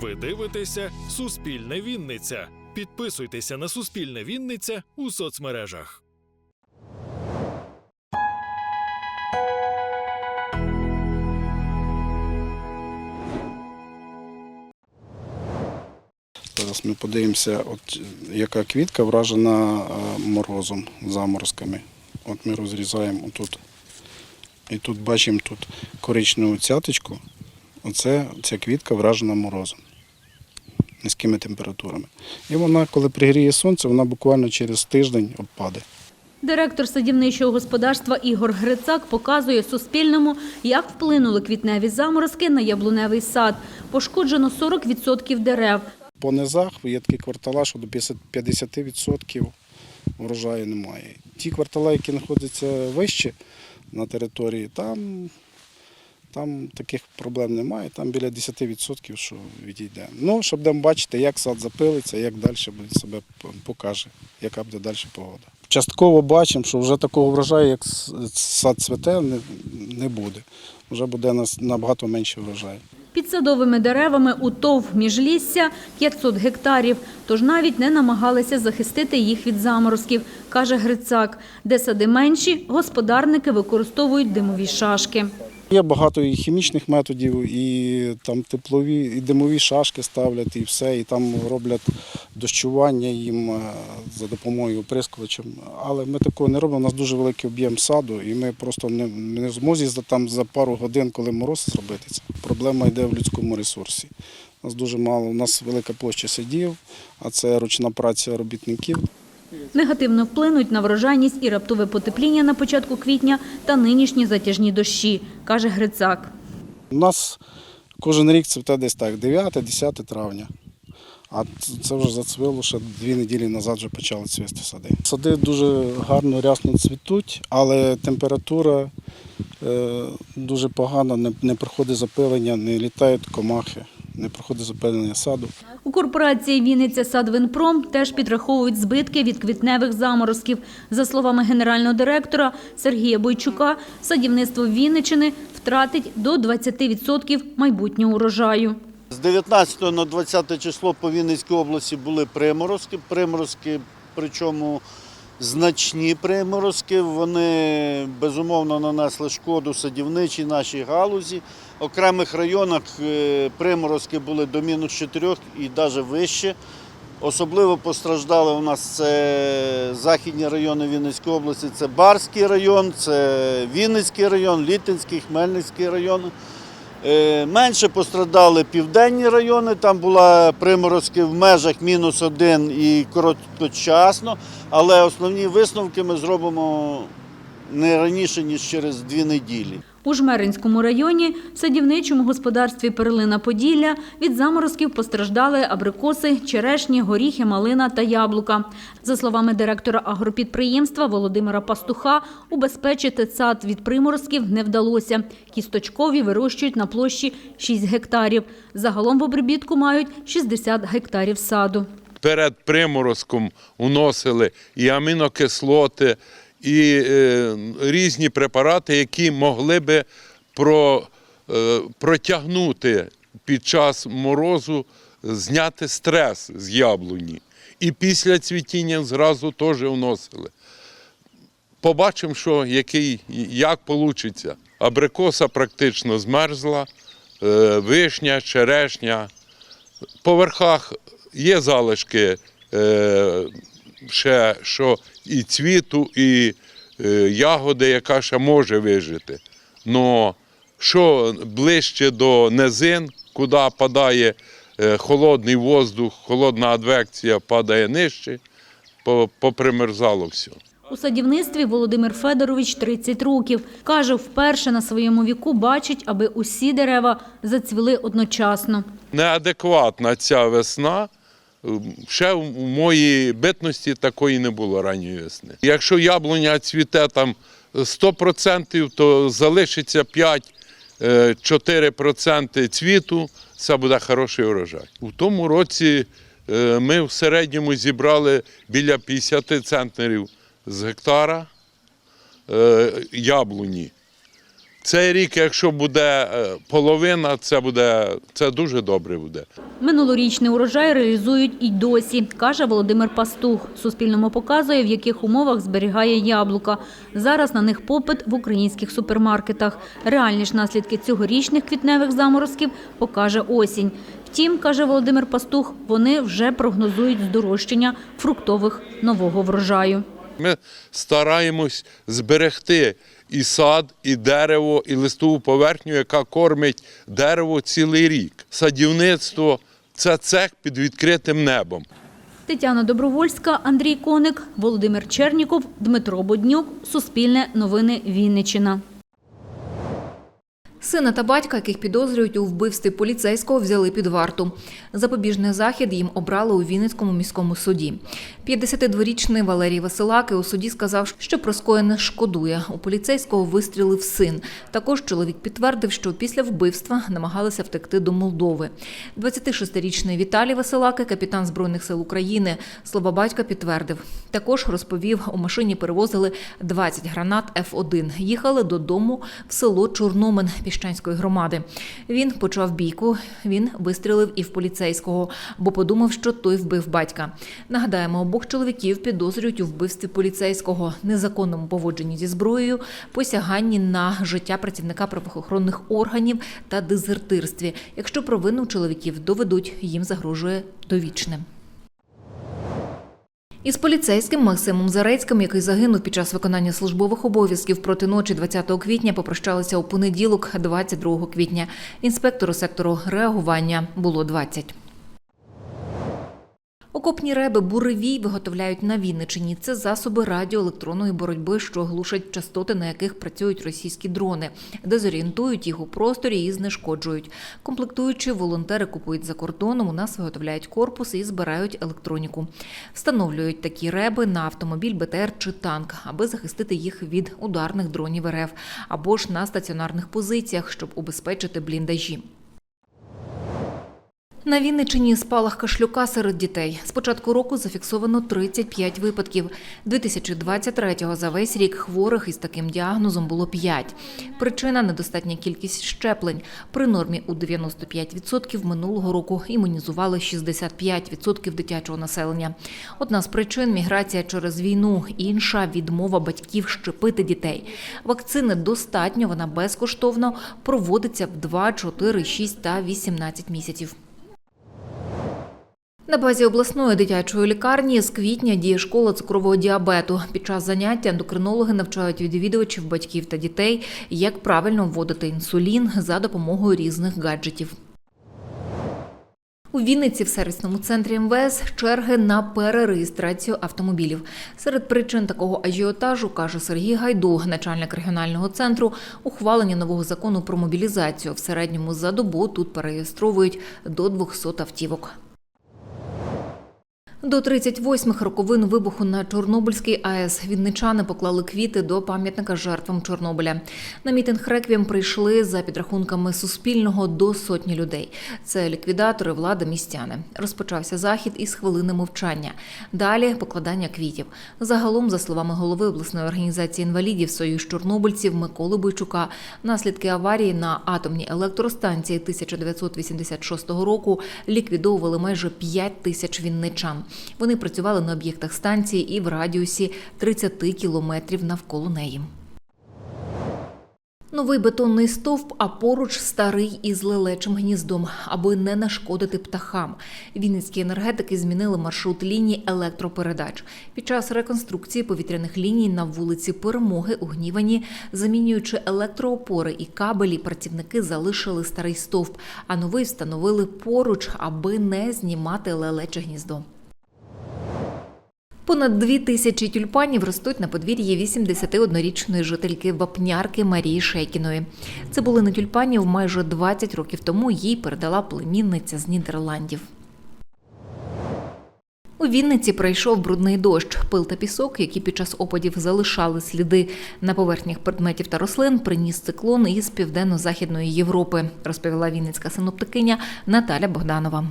Ви дивитеся Суспільне Вінниця. Підписуйтеся на Суспільне Вінниця у соцмережах. Зараз ми подивимося, от яка квітка вражена е, морозом, заморозками. От ми розрізаємо отут. І тут бачимо тут коричневу цяточку. Оце ця квітка вражена морозом, низькими температурами. І вона, коли пригріє сонце, вона буквально через тиждень опаде. Директор садівничого господарства Ігор Грицак показує Суспільному, як вплинули квітневі заморозки на яблуневий сад. Пошкоджено 40% дерев. По низах є такі квартала, що до 50 50% врожаю немає. Ті квартали, які знаходяться вище на території, там, там таких проблем немає. Там біля 10% що відійде. Ну, щоб будемо бачити, як сад запилиться, як далі буде себе покаже, яка буде далі погода. Частково бачимо, що вже такого врожаю, як сад цвете, не, буде. Вже буде набагато менше врожаю. Під садовими деревами у ТОВ міжлісся 500 гектарів, тож навіть не намагалися захистити їх від заморозків, каже Грицак. Де сади менші, господарники використовують димові шашки. Є багато і хімічних методів, і там теплові, і димові шашки ставлять, і все, і там роблять дощування їм е, за допомогою оприскувачем. Але ми такого не робимо. У нас дуже великий об'єм саду, і ми просто не, не змозі за там за пару годин, коли мороз зробити. Проблема йде в людському ресурсі. У нас дуже мало, у нас велика площа садів, а це ручна праця робітників. Негативно вплинуть на врожайність і раптове потепління на початку квітня та нинішні затяжні дощі, каже Грицак. У нас кожен рік цвіте десь так, 9-10 травня. А це вже зацвіло, ще дві неділі назад вже почали цвісти сади. Сади дуже гарно рясно цвітуть, але температура е, дуже погана, не проходить запилення, не літають комахи, не проходить запилення саду. У корпорації Вінниця Садвинпром теж підраховують збитки від квітневих заморозків. За словами генерального директора Сергія Бойчука, садівництво Вінничини втратить до 20% майбутнього урожаю. З 19 на 20 число по Вінницькій області були приморозки. Приморозки, причому значні приморозки. Вони безумовно нанесли шкоду садівничій нашій галузі. Окремих районах е, приморозки були до мінус 4 і навіть вище. Особливо постраждали у нас це західні райони Вінницької області, це Барський район, це Вінницький район, Літинський, Хмельницький район. Е, Менше пострадали південні райони, там була приморозки в межах мінус один і короткочасно, але основні висновки ми зробимо не раніше, ніж через дві неділі. У Жмеринському районі в садівничому господарстві Перлина Поділля від заморозків постраждали абрикоси, черешні, горіхи, малина та яблука. За словами директора агропідприємства Володимира Пастуха, убезпечити сад від приморозків не вдалося. Кісточкові вирощують на площі 6 гектарів. Загалом в обробітку мають 60 гектарів саду. перед приморозком уносили і амінокислоти, і е, різні препарати, які могли би про, е, протягнути під час морозу, зняти стрес з яблуні. І після цвітіння зразу теж вносили. Побачимо, що який, як вийде. Абрикоса практично змерзла, е, вишня, черешня, по верхах є залишки ще що і цвіту, і е, ягоди, яка ще може вижити. Но що ближче до низин, куди падає е, холодний воздух, холодна адвекція падає нижче, попримерзало все. У садівництві Володимир Федорович 30 років. Каже, вперше на своєму віку бачить, аби усі дерева зацвіли одночасно. неадекватна ця весна. Ще в моїй битності такої не було ранньої весни. Якщо яблуня цвіте там 100%, то залишиться 5-4% цвіту, це буде хороший урожай. У тому році е, ми в середньому зібрали біля 50 центнерів з гектара е, яблуні. Цей рік, якщо буде е, половина, це буде це дуже добре буде. Минулорічний урожай реалізують і досі, каже Володимир Пастух. Суспільному показує, в яких умовах зберігає яблука. Зараз на них попит в українських супермаркетах. Реальні ж наслідки цьогорічних квітневих заморозків покаже осінь. Втім, каже Володимир Пастух, вони вже прогнозують здорожчання фруктових нового врожаю. Ми стараємось зберегти і сад, і дерево, і листову поверхню, яка кормить дерево цілий рік. Садівництво це цех під відкритим небом. Тетяна Добровольська, Андрій Коник, Володимир Черніков, Дмитро Боднюк. Суспільне новини Вінниччина. Сина та батька, яких підозрюють у вбивстві поліцейського, взяли під варту. Запобіжний захід їм обрали у Вінницькому міському суді. 52-річний Валерій Василаки у суді сказав, що про скоєне шкодує. У поліцейського вистрілив син. Також чоловік підтвердив, що після вбивства намагалися втекти до Молдови. 26-річний Віталій Василаки, капітан Збройних сил України, слова батька підтвердив. Також розповів, у машині перевозили 20 гранат Ф1. Їхали додому в село Чорномен Піщанської громади. Він почав бійку. Він вистрілив і в поліцейського, бо подумав, що той вбив батька. Нагадаємо, обох чоловіків підозрюють у вбивстві поліцейського, незаконному поводженні зі зброєю, посяганні на життя працівника правоохоронних органів та дезертирстві. Якщо провину чоловіків доведуть, їм загрожує довічне. Із поліцейським Максимом Зарецьким, який загинув під час виконання службових обов'язків проти ночі 20 квітня, попрощалися у понеділок, 22 квітня. Інспектору сектору реагування було 20. Окопні реби буревій виготовляють на Вінничині. Це засоби радіоелектронної боротьби, що глушать частоти, на яких працюють російські дрони, дезорієнтують їх у просторі і знешкоджують. Комплектуючи, волонтери купують за кордоном. У нас виготовляють корпус і збирають електроніку. Встановлюють такі реби на автомобіль, БТР чи танк, аби захистити їх від ударних дронів РФ або ж на стаціонарних позиціях, щоб убезпечити бліндажі. На Вінничині спалах кашлюка серед дітей. З початку року зафіксовано 35 випадків. 2023-го за весь рік хворих із таким діагнозом було 5. Причина – недостатня кількість щеплень. При нормі у 95% минулого року імунізували 65% дитячого населення. Одна з причин – міграція через війну, інша – відмова батьків щепити дітей. Вакцини достатньо, вона безкоштовно, проводиться в 2, 4, 6 та 18 місяців. На базі обласної дитячої лікарні з квітня діє школа цукрового діабету. Під час заняття ендокринологи навчають відвідувачів, батьків та дітей, як правильно вводити інсулін за допомогою різних гаджетів. У Вінниці в сервісному центрі МВС черги на перереєстрацію автомобілів. Серед причин такого ажіотажу, каже Сергій Гайду, начальник регіонального центру, ухвалення нового закону про мобілізацію. В середньому за добу тут перереєстровують до 200 автівок. До 38-х роковин вибуху на Чорнобильській АЕС вінничани поклали квіти до пам'ятника жертвам Чорнобиля. На мітинг реквієм прийшли за підрахунками Суспільного до сотні людей. Це ліквідатори, влада, містяни. Розпочався захід із хвилини мовчання. Далі покладання квітів. Загалом, за словами голови обласної організації інвалідів Союз Чорнобильців Миколи Бойчука, наслідки аварії на атомній електростанції 1986 року ліквідовували майже 5 тисяч вінничан. Вони працювали на об'єктах станції і в радіусі 30 кілометрів навколо неї. Новий бетонний стовп, а поруч старий із лелечим гніздом, аби не нашкодити птахам. Вінницькі енергетики змінили маршрут ліній електропередач. Під час реконструкції повітряних ліній на вулиці Перемоги у Гнівані, замінюючи електроопори і кабелі, працівники залишили старий стовп, а новий встановили поруч, аби не знімати лелече гніздо. Понад дві тисячі тюльпанів ростуть на подвір'ї 81-річної жительки Вапнярки Марії Шейкіної. Це були не тюльпанів майже 20 років тому їй передала племінниця з Нідерландів. У Вінниці пройшов брудний дощ. Пил та пісок, які під час опадів залишали сліди на поверхнях предметів та рослин, приніс циклон із південно-західної Європи, розповіла вінницька синоптикиня Наталя Богданова.